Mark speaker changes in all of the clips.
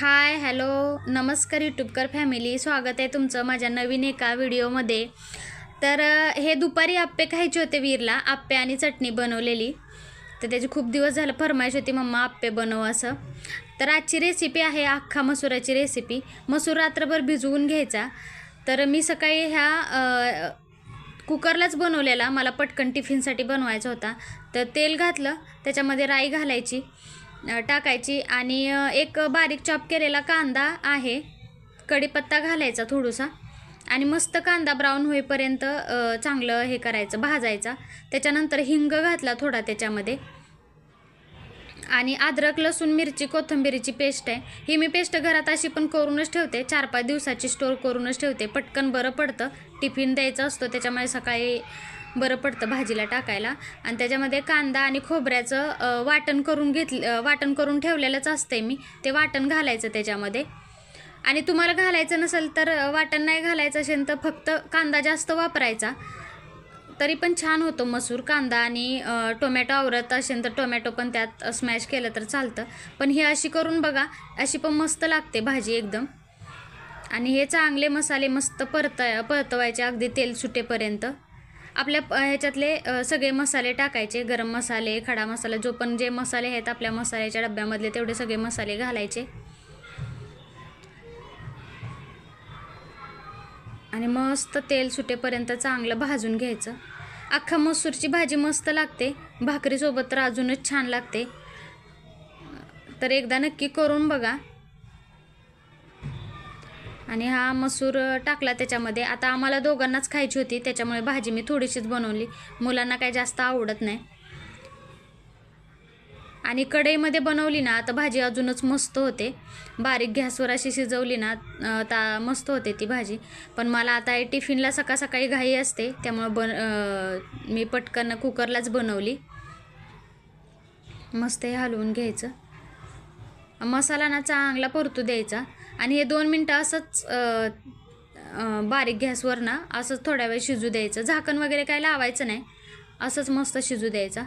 Speaker 1: Hi hello. नमस्कार यूट्यूबकर family. स्वागत आहे तुमचं माझ्या नवीन एका व्हिडिओमध्ये. तर हे दुपारी आप्पे खायचे होते वीरला. आप्पे आणि चटणी बनवलेली. तर त्याची खूप दिवस झालं फरमाईश होती मम्मा आप्पे बनव असं. तर आजची रेसिपी आहे अख्खा मसुराची रेसिपी मसूर रात्रभर भिजवून घ्यायचा. तर मी सकाळी ह्या कुकरलाच बनवलेला. मला पटकन टिफिनसाठी बनवायचा होता. तर तेल घातलं. त्याच्यामध्ये राई घालायची. टाकायची आणि एक बारीक चॉप केलेला कांदा आहे. कढीपत्ता घालायचा थोडासा आणि मस्त कांदा ब्राऊन होईपर्यंत चांगलं हे करायचं भाजायचा. त्याच्यानंतर हिंग घातला थोडा त्याच्यामध्ये. आणि अद्रक लसूण मिरची कोथिंबिरीची पेस्ट आहे. ही मी पेस्ट घरात अशी पण करूनच ठेवते. चार पाच दिवसाची स्टोर करूनच ठेवते. पटकन बरं पडतं. टिफिन द्यायचं असतो. त्याच्यामुळे सकाळी बरं पडतं भाजीला टाकायला. आणि त्याच्यामध्ये कांदा आणि खोबऱ्याचं वाटण करून घेतलं वाटण करून ठेवलेलंच असते मी. ते वाटण घालायचं त्याच्यामध्ये. आणि तुम्हाला घालायचं नसेल तर वाटण नाही घालायचं असेल तर फक्त कांदा जास्त वापरायचा. तरी पण छान होतो मसूर कांदा आणि टोमॅटो आवरत असेल तर टोमॅटो पण त्यात स्मॅश केलं तर चालतं. पण ही अशी करून बघा अशी पण मस्त लागते भाजी एकदम. आणि हे चांगले मसाले मस्त परत परतवायचे अगदी तेल सुटेपर्यंत. आपल्या प- ह्याच्यातले सगळे मसाले टाकायचे. गरम मसाले खडा मसाला जो पण जे मसाले आहेत आपल्या मसाल्याच्या डब्यामधले तेवढे सगळे मसाले घालायचे. आणि मस्त तेल सुटेपर्यंत चांगलं भाजून घ्यायचं. अख्खा मसूरची भाजी मस्त लागते. भाकरीसोबत तर अजूनच छान लागते. तर एकदा नक्की करून बघा. आणि हा मसूर टाकला त्याच्यामध्ये. आता आम्हाला दोघांनाच खायची होती त्याच्यामुळे भाजी मी थोडीशीच बनवली. मुलांना काही जास्त आवडत नाही. आणि कढईमध्ये बनवली ना आता भाजी अजूनच मस्त होते. बारीक गॅसवर अशी शिजवली ना ता मस्त होते ती भाजी. पण मला आता हे टिफिनला सकाळ सकाळी घाई असते त्यामुळं बन मी पटकन कुकरलाच बनवली. मस्त हे हलवून घ्यायचं. मसाला ना चांगला परतू द्यायचा. आणि हे दोन मिनटं असंच बारीक गॅसवर ना असंच थोड्या वेळ शिजू द्यायचं. झाकण वगैरे काय लावायचं नाही. असंच मस्त शिजू द्यायचा.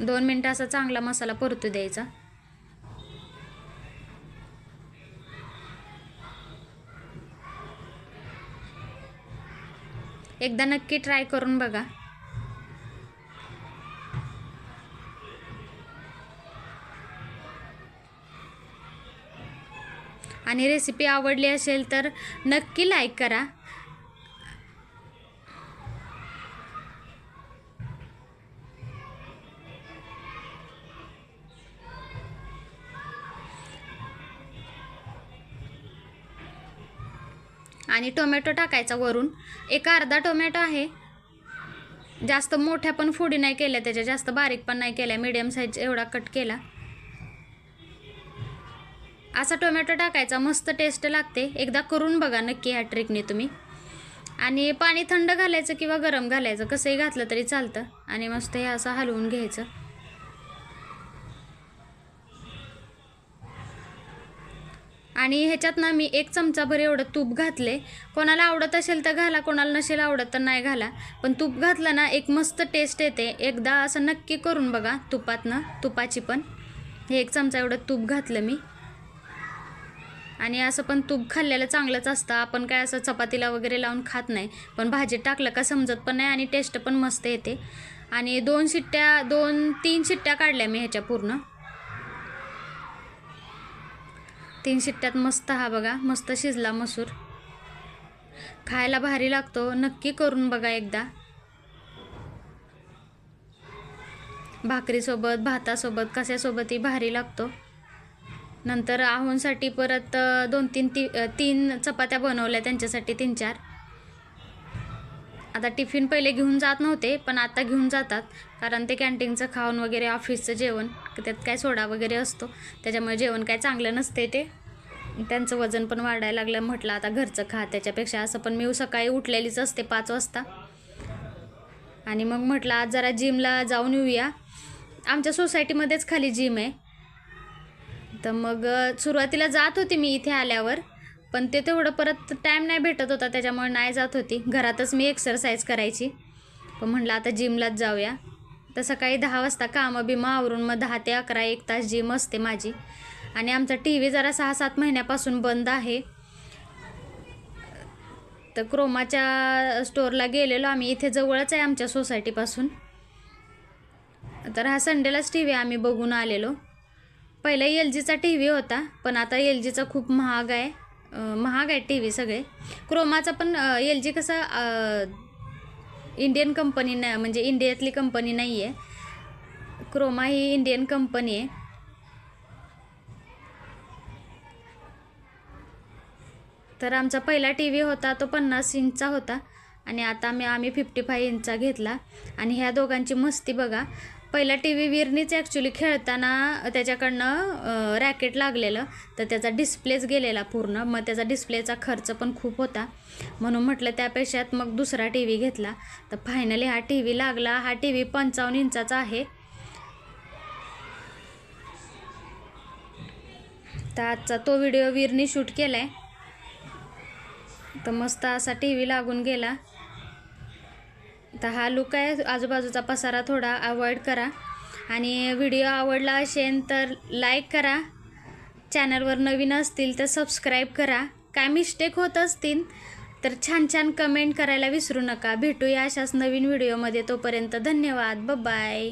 Speaker 1: दोन मिनटं असा चांगला मसाला परतू द्यायचा. एकदा नक्की ट्राय करून बघा. आणि रेसिपी आवडली असेल तर नक्की लाईक करा. आणि टोमॅटो टाकायचा वरून. एक अर्धा टोमॅटो आहे. जास्त मोठ्या पण फोडी नाही केल्या त्याच्या जास्त बारीक पण नाही केल्या मीडियम साईज एवढा कट केला. असा टोमॅटो टाकायचा मस्त टेस्ट लागते. एकदा करून बघा नक्की ह्या ट्रिकने तुम्ही. आणि पाणी थंड घालायचं किंवा गरम घालायचं कसंही घातलं तरी चालतं. आणि मस्त हे असं हलवून घ्यायचं. आणि ह्याच्यात ना मी एक चमचाभर एवढं तूप घातले. कोणाला आवडत असेल तर घाला कोणाला नसेल आवडत तर नाही घाला. पण तूप घातलं ना एक मस्त टेस्ट येते. एकदा असं नक्की करून बघा तुपातनं तुपाची पण. हे एक चमचा एवढं तूप घातलं मी. आणि असं पण तूप खाल्लेलं चांगलंच असतं. आपण काय असं चपातीला वगैरे लावून खात नाही. पण भाजीत टाकलं का समजत पण नाही आणि टेस्ट पण मस्त येते. आणि दोन शिट्ट्या दोन तीन शिट्ट्या काढल्या मी ह्याच्या पूर्ण. तीन शिट्ट्यात मस्त हा बघा मस्त शिजला मसूर. खायला भारी लागतो नक्की करून बघा एकदा. भाकरीसोबत भातासोबत कशासोबतही भारी लागतो. नंतर आहोंसाठी परत दोन तीन ती तीन चपात्या बनवल्या त्यांच्यासाठी तीन चार आता टिफिन पहिले घेऊन जात नव्हते पण आता घेऊन जातात. कारण ते कॅन्टीनचं खाऊन वगैरे ऑफिसचं जेवण त्यात काय सोडा वगैरे असतो. त्याच्यामुळे जेवण काय चांगलं नसते ते. त्यांचं वजन पण वाढायला लागलं. म्हटलं आता घरचं खा. त्याच्यापेक्षा असं पण मी सकाळी उठलेलीच असते पाच वाजता. आणि मग म्हटलं आज जरा जिमला जाऊन येऊया. आमच्या सोसायटीमध्येच खाली जिम आहे. तर मग सुरुवातीला जात होते मी इथे आल्यावर. पण ते तेवढं परत टाईम नाही भेटत होता त्याच्यामुळे नाही जात होती. घरातच मी एक्सरसाइज करायची. पण म्हटलं आता जिमलाच जाऊया. तर सकाळी दहा वाजता कामं बिमा आवरून मग दहा ते अकरा एक तास जिम असते माझी. आणि आमचा टी व्ही जरा सहा सात महिन्यापासून बंद आहे. तर क्रोमाच्या स्टोअरला गेलेलो आम्ही. इथे जवळच आहे आमच्या सोसायटीपासून तर हा संडेलाच टी व्ही आम्ही बघून आलेलो. पहिला एल जीचा टी व्ही होता पण आता एल जीचा खूप महाग आहे. महाग आहे टी व्ही सगळे. क्रोमाचा पण एल जी कसं इंडियन कंपनी नाही म्हणजे इंडियातली कंपनी नाही आहे क्रोमा ही इंडियन कंपनी आहे. तर आमचा पहिला टी व्ही होता तो पन्नास इंचचा होता. आणि आता आम्ही आम्ही फिफ्टी फाय इंचचा घेतला. आणि ह्या दोघांची मस्ती बघा. पहिला टी व्ही वीरनीच ॲक्च्युली खेळताना त्याच्याकडनं रॅकेट लागलेलं. तर त्याचा डिस्प्लेच गेलेला पूर्ण. मग त्याचा डिस्प्लेचा खर्च पण खूप होता. म्हणून म्हटलं त्यापेक्षा मग दुसरा टी व्ही घेतला. तर फायनली हा टी व्ही लागला. हा टी व्ही पंचावन्न इंचाचा आहे. तर आजचा तो व्हिडिओ वीरनी शूट केला आहे तर मस्त असा टी व्ही लागून गेला. तर हा लुक आहे. आजूबाजूचा पसारा थोडा अवॉइड करा. आणि व्हिडिओ आवडला असेल तर लाईक करा. चॅनलवर नवीन असतील तर सबस्क्राईब करा. काय मिस्टेक होत असतील तर छान छान कमेंट करायला विसरू नका. भेटूया अशाच नवीन व्हिडिओमध्ये तोपर्यंत धन्यवाद. बाय